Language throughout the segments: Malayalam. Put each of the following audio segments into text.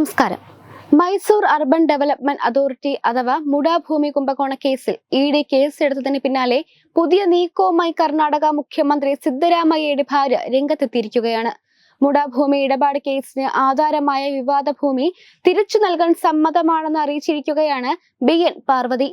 നമസ്കാരം. മൈസൂർ അർബൻ ഡെവലപ്മെന്റ് അതോറിറ്റി അഥവാ മുട ഭൂമി കുംഭകോണ കേസിൽ ഇ ഡി കേസെടുത്തതിന് പിന്നാലെ പുതിയ നീക്കവുമായി കർണാടക മുഖ്യമന്ത്രി സിദ്ധരാമയ്യയുടെ ഭാര്യ രംഗത്തെത്തിയിരിക്കുകയാണ്. മുട ഭൂമി ഇടപാട് കേസിന് ആധാരമായ വിവാദ ഭൂമി തിരിച്ചു നൽകാൻ സമ്മതമാണെന്ന് അറിയിച്ചിരിക്കുകയാണ് ബി എൻ പാർവതി.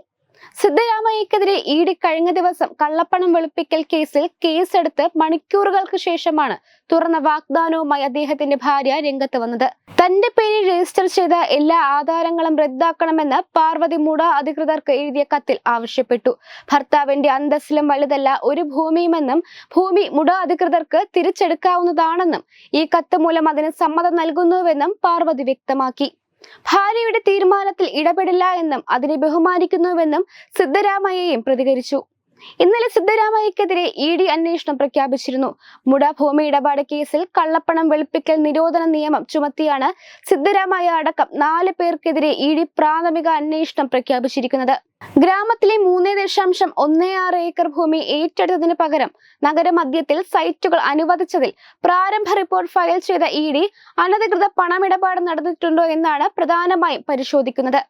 സിദ്ധരാമയ്യക്കെതിരെ ഇ ഡി കഴിഞ്ഞ ദിവസം കള്ളപ്പണം വെളുപ്പിക്കൽ കേസിൽ കേസെടുത്ത് മണിക്കൂറുകൾക്ക് ശേഷമാണ് തുറന്ന വാഗ്ദാനവുമായി അദ്ദേഹത്തിന്റെ ഭാര്യ രംഗത്ത് വന്നത്. തന്റെ പേരിൽ രജിസ്റ്റർ ചെയ്ത എല്ലാ ആധാരങ്ങളും റദ്ദാക്കണമെന്ന് പാർവതി മൂട അധികൃതർക്ക് എഴുതിയ കത്തിൽ ആവശ്യപ്പെട്ടു. ഭർത്താവിന്റെ അന്തസ്സിലും വലുതല്ല ഒരു ഭൂമിയുമെന്നും ഭൂമി മുട അധികൃതർക്ക് തിരിച്ചെടുക്കാവുന്നതാണെന്നും ഈ കത്ത് മൂലം അതിന് സമ്മതം നൽകുന്നുവെന്നും പാർവതി വ്യക്തമാക്കി. ഭാര്യയുടെ തീരുമാനത്തിൽ ഇടപെടില്ല എന്നും അതിനെ ബഹുമാനിക്കുന്നുവെന്നും സിദ്ധരാമയ്യയും പ്രതികരിച്ചു. ഇന്നലെ സിദ്ധരാമയ്യക്കെതിരെ ഇ ഡി അന്വേഷണം പ്രഖ്യാപിച്ചിരുന്നു. മുട ഭൂമി ഇടപാട് കേസിൽ കള്ളപ്പണം വെളുപ്പിക്കൽ നിരോധന നിയമം ചുമത്തിയാണ് സിദ്ധരാമയ്യ അടക്കം നാല് പേർക്കെതിരെ ഇ ഡി പ്രാഥമിക അന്വേഷണം പ്രഖ്യാപിച്ചിരിക്കുന്നത്. ഗ്രാമത്തിലെ മൂന്ന് ദശാംശം ഒന്നേ ആറ് ഏക്കർ ഭൂമി ഏറ്റെടുത്തതിന് പകരം നഗരമധ്യത്തിൽ സൈറ്റുകൾ അനുവദിച്ചതിൽ പ്രാരംഭ റിപ്പോർട്ട് ഫയൽ ചെയ്ത ഇ ഡി അനധികൃത പണമിടപാട് നടന്നിട്ടുണ്ടോ എന്നാണ് പ്രധാനമായും പരിശോധിക്കുന്നത്.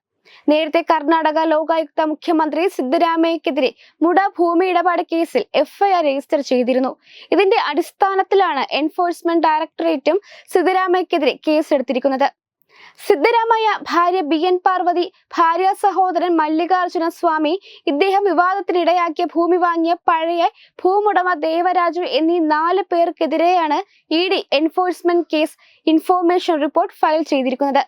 നേരത്തെ കർണാടക ലോകായുക്ത മുഖ്യമന്ത്രി സിദ്ധരാമയ്യക്കെതിരെ മുട ഭൂമി ഇടപാട് കേസിൽ എഫ്ഐആർ രജിസ്റ്റർ ചെയ്തിരുന്നു. ഇതിന്റെ അടിസ്ഥാനത്തിലാണ് എൻഫോഴ്സ്മെന്റ് ഡയറക്ടറേറ്റും സിദ്ധരാമയ്യക്കെതിരെ കേസെടുത്തിരിക്കുന്നത്. സിദ്ധരാമയ്യ ഭാര്യ ബി എൻ പാർവതി ഭാര്യ സഹോദരൻ മല്ലികാർജുന സ്വാമി ഇദ്ദേഹം വിവാദത്തിനിടയാക്കിയ ഭൂമി വാങ്ങിയ പഴയ ഭൂമുടമ ദേവരാജു എന്നീ നാല് പേർക്കെതിരെയാണ് E D enforcement case information report file ചെയ്തിരിക്കുന്നത്.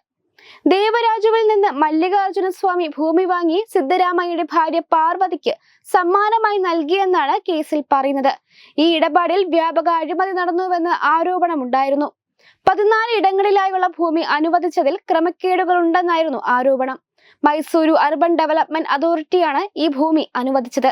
ദേവരാജുവിൽ നിന്ന് മല്ലികാർജുന സ്വാമി ഭൂമി വാങ്ങി സിദ്ധരാമയ്യയുടെ ഭാര്യ പാർവതിക്ക് സമ്മാനമായി നൽകിയെന്നാണ് കേസിൽ പറയുന്നത്. ഈ ഇടപാടിൽ വ്യാപക അഴിമതി നടന്നുവെന്ന് ആരോപണമുണ്ടായിരുന്നു. പതിനാല് ഇടങ്ങളിലായുള്ള ഭൂമി അനുവദിച്ചതിൽ ക്രമക്കേടുകൾ ഉണ്ടെന്നായിരുന്നു ആരോപണം. മൈസൂരു അർബൻ ഡെവലപ്മെന്റ് അതോറിറ്റിയാണ് ഈ ഭൂമി അനുവദിച്ചത്.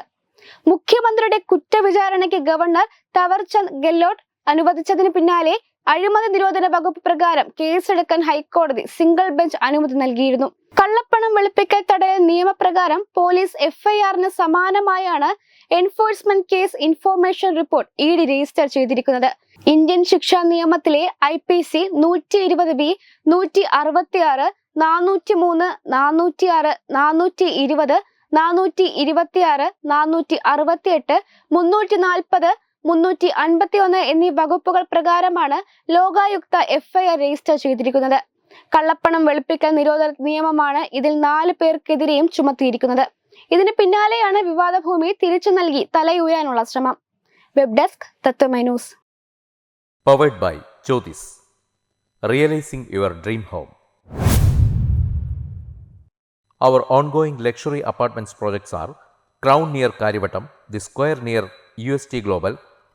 മുഖ്യമന്ത്രിയുടെ കുറ്റവിചാരണയ്ക്ക് ഗവർണർ തവർചന്ദ് ഗെഹ്ലോട്ട് അനുവദിച്ചതിന് പിന്നാലെ അഴിമതി നിരോധന വകുപ്പ് പ്രകാരം കേസെടുക്കാൻ ഹൈക്കോടതി സിംഗിൾ ബെഞ്ച് അനുമതി നൽകിയിരുന്നു. കള്ളപ്പണം വെളുപ്പിക്കൽ തടയൽ നിയമപ്രകാരം പോലീസ് എഫ്ഐആറിന് സമാനമായാണ് enforcement case information report E D register ചെയ്തിരിക്കുന്നത്. ഇന്ത്യൻ ശിക്ഷാ നിയമത്തിലെ ഐ പി സി നൂറ്റി ഇരുപത് ബി നൂറ്റി അറുപത്തി ആറ് നാനൂറ്റി മൂന്ന് നാനൂറ്റി ആറ് നാനൂറ്റി ഇരുപത് നാനൂറ്റി ഇരുപത്തി ആറ് നാനൂറ്റി അറുപത്തി എട്ട് മുന്നൂറ്റി നാൽപ്പത് മുന്നൂറ്റി അൻപത്തി ഒന്ന് എന്നീ വകുപ്പുകൾ പ്രകാരമാണ് ലോകായുക്ത എഫ്ഐആർ രജിസ്റ്റർ ചെയ്തിരിക്കുന്നത്. കള്ളപ്പണം വെളുപ്പിക്കൽ നിരോധന നിയമമാണ് ഇതിൽ നാല് പേർക്കെതിരെയും ചുമത്തിയിരിക്കുന്നത്. ഇതിന് പിന്നാലെയാണ് വിവാദ ഭൂമി തിരിച്ചു നൽകി തലയുയാനുള്ള ശ്രമം. Web desk Tatwamayi news. Powered by Jyothis realising your dream home Our ongoing luxury apartments projects are Crown near Karivattam, The Square near UST Global,